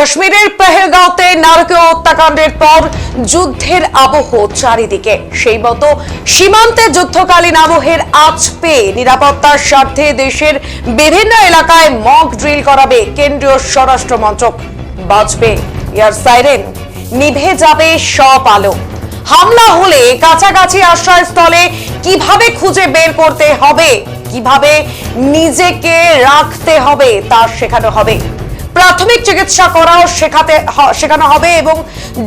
কাশ্মীরের পেহেলগাঁওতে নারকীয় হত্যাকাণ্ডের পর যুদ্ধের আবহ চারিদিকে। সেই মতো সীমান্তে যুদ্ধকালীন আবহের আঁচ পেয়ে নিরাপত্তার স্বার্থে দেশের বিভিন্ন এলাকায় মক ড্রিল করাবে কেন্দ্রীয় স্বরাষ্ট্র মন্ত্রক। বাজবে এয়ার সাইরেন, নিভে যাবে সব আলো। হামলা হলে কাছাকাছি আশ্রয়স্থলে কীভাবে খুঁজে বের করতে হবে, কীভাবে নিজেকে রাখতে হবে, তা শেখানো হবে। প্রাথমিক চিকিৎসা করাও শেখাতে শেখানো হবে এবং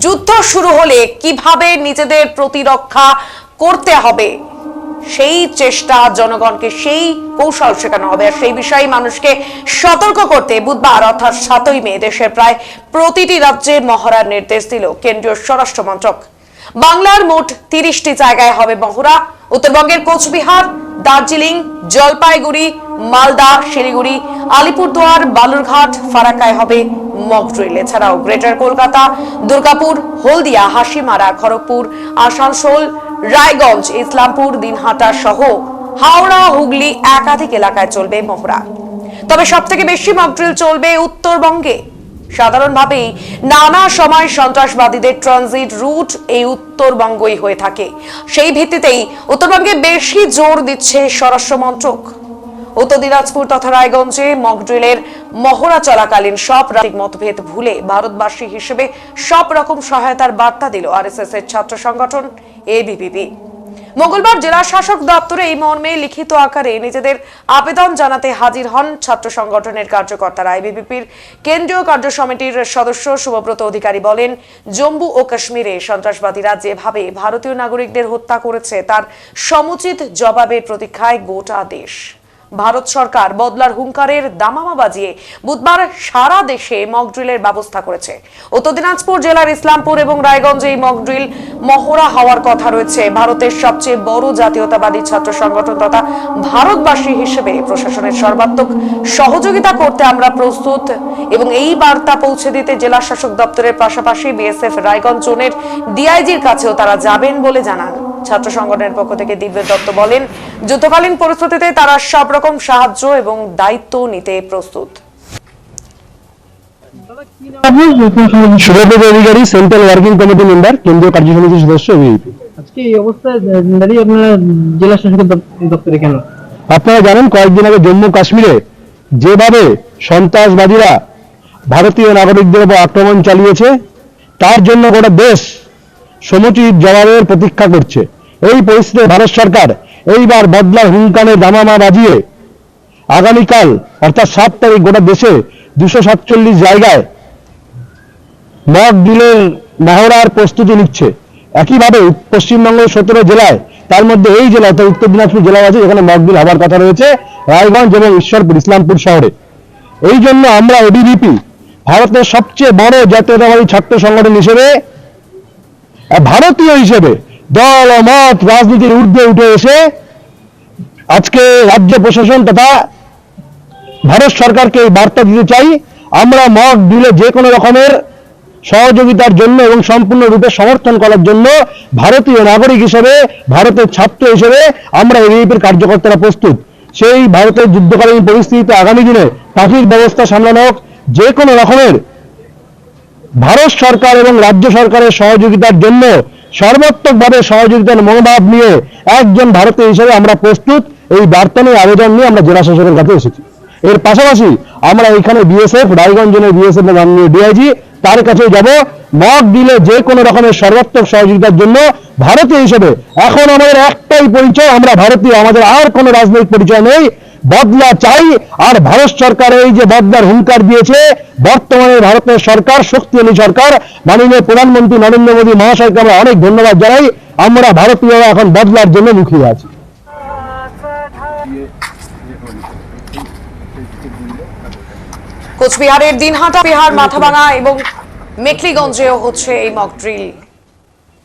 যুদ্ধ শুরু হলে কীভাবে নিজেদের প্রতিরক্ষা করতে হবে, সেই চেষ্টা জনগণকে সেই কৌশল শেখানো হবে। আর সেই বিষয়ে মানুষকে সতর্ক করতে বুধবার অর্থাৎ সাতই মে দেশের প্রায় প্রতিটি রাজ্যে মহড়ার নির্দেশ দিল কেন্দ্রীয় স্বরাষ্ট্র মন্ত্রক। বাংলার মোট তিরিশটি জায়গায় হবে মহড়া। উত্তরবঙ্গের কোচবিহার দার্জিলিং, জলপাইগুড়ি, মালদা, শিলিগুড়ি, আলিপুরদুয়ার, বালুরঘাট, ফারাক্কায় হবে মক ড্রিল এছাড়াও গ্রেটার কলকাতা, দুর্গাপুর, হলদিয়া, হাসিমারা, খড়গপুর, আসানসোল, রায়গঞ্জ, ইসলামপুর, দিনহাটা সহ হাওড়া, হুগলি একাধিক এলাকায় চলবে মহড়া। তবে সব থেকে বেশি মকড্রিল চলবে উত্তরবঙ্গে। সাধারণভাবেই নানা সময় সন্ত্রাসবাদীদের ট্রানজিট রুট এই উত্তরবঙ্গই হয়ে থাকে। সেই ভিত্তিতেই উত্তরবঙ্গে বেশি জোর দিচ্ছে স্বরাষ্ট্র মন্ত্রক। উত্তর দিনাজপুর তথা রায়গঞ্জে মকড্রিলের মহড়া চলাকালীন সব রাজনৈতিক মতভেদ ভুলে ভারতবাসী হিসেবে সব রকম সহায়তার বার্তা দিল আরএসএস এর ছাত্র সংগঠন এবিভিপি মঙ্গলবার জেলা শাসক দপ্তরে এই মর্মে লিখিত আকারে নিজেদের আবেদন জানাতে হাজির হন ছাত্র সংগঠনের কার্যকর্তারা। আইবিপির কেন্দ্রীয় কার্য সমিতির সদস্য শুভব্রত অধিকারী বলেন, জম্মু ও কাশ্মীরে সন্ত্রাসবাদীরা যেভাবে ভারতীয় নাগরিকদের হত্যা করেছে, তার সমুচিত জবাবের প্রতীক্ষায় গোটা দেশ। ভারত সরকার বদলার হুঙ্কারের দামামা বাজিয়ে বুধবার সারা দেশে মকড্রিলের ব্যবস্থা করেছে। উত্তর দিনাজপুর জেলার ইসলামপুর এবং রায়গঞ্জে এই মকড্রিল মহড়া হওয়ার কথা রয়েছে। ভারতের সবচেয়ে বড় জাতীয়তাবাদী ছাত্র সংগঠন তথা ভারতবাসী হিসেবে প্রশাসনের সর্বাত্মক সহযোগিতা করতে আমরা প্রস্তুত। এবং এই বার্তা পৌঁছে দিতে জেলা শাসক দপ্তরের পাশাপাশি বিএসএফ রায়গঞ্জ জোনের ডিআইজির কাছেও তারা যাবেন বলে জানান। ছাত্র সংগঠনের পক্ষ থেকে দিব্য দত্ত বলেন যুদ্ধকালীন পরিস্থিতিতে তারা সব রকম সাহায্য এবং দায়িত্ব নিতে প্রস্তুত। Subrata Adhikari central working committee member কেন্দ্রীয় কার্যসমিতির সদস্য এবিপি আজকে এই অবস্থায় দাঁড়িয়ে আপনারা জেলা শাসকের দপ- দপ্তরে কেন? আপনারা জানেন কয়েকদিন আগে জম্মু কাশ্মীরে যেভাবে সন্ত্রাসবাদীরা ভারতীয় নাগরিকদের উপর আক্রমণ চালিয়েছে তার জন্য গোটা দেশ সমুচিত জবাবের প্রতীক্ষা করছে। এই পরিস্থিতিতে ভারত সরকার এইবার বদলার হুঙ্কানের দামামা বাজিয়ে আগামীকাল, অর্থাৎ সাত তারিখ গোটা দেশে দুশো সাতচল্লিশ জায়গায় মক ডিলের মহড়ার প্রস্তুতি নিচ্ছে। একইভাবে পশ্চিমবঙ্গের সতেরো জেলায়, তার মধ্যে এই জেলা, অর্থাৎ উত্তর দিনাজপুর জেলা আছে, যেখানে মক ডিল হবার কথা রয়েছে, রায়গঞ্জ এবং ঈশ্বরপুর, ইসলামপুর শহরে। এই জন্য আমরা এবিভিপি ভারতের সবচেয়ে বড় জাতীয়তাবাদী ছাত্র সংগঠন হিসেবে ভারতীয় হিসেবে দল মত রাজনীতির ঊর্ধ্বে উঠে এসে আজকে রাজ্য প্রশাসন তথা ভারত সরকারকে এই বার্তা দিতে চাই। আমরা মক দিলে যে কোনো রকমের সহযোগিতার জন্য এবং সম্পূর্ণরূপে সমর্থন করার জন্য ভারতীয় নাগরিক হিসেবে, ভারতের ছাত্র হিসেবে আমরা এবিপির কার্যকর্তারা প্রস্তুত। সেই ভারতের যুদ্ধকালীন পরিস্থিতিতে আগামী দিনে পাখির ব্যবস্থা সামলানো যে কোনো রকমের ভারত সরকার এবং রাজ্য সরকারের সহযোগিতার জন্য সর্বাত্মকভাবে সহযোগিতার মনোভাব নিয়ে একজন ভারতীয় হিসেবে আমরা প্রস্তুত। এই বার্তা নিয়ে আবেদন নিয়ে আমরা জেলা শাসকের কাছে এসেছি। এর পাশাপাশি আমরা এখানে বিএসএফ রায়গঞ্জ জেলার বিএসএফ মাননীয় ডিআইজি, তার কাছে যাব। মক দিলে যে কোনো রকমের সর্বাত্মক সহযোগিতার জন্য ভারতীয় হিসেবে। এখন আমাদের একটাই পরিচয়, আমরা ভারতীয়, আমাদের আর কোনো রাজনৈতিক পরিচয় নেই। বদলা চাই, আর ভারত সরকার এই যে বদলার হুঙ্কার দিয়েছে, বর্তমানে ভারতের সরকার, শক্তিশালী সরকার, মাননীয় প্রধানমন্ত্রী নরেন্দ্র মোদী মহাশয়কে আমরা অনেক ধন্যবাদ জানাই। আমরা ভারতীয়রা এখন বদলার জন্য মুখিয়ে আছি। কোচবিহারের দিনহাটা বিহার মাথাভাঙা এবং মেখলিগঞ্জেও হচ্ছে এই মক ড্রিল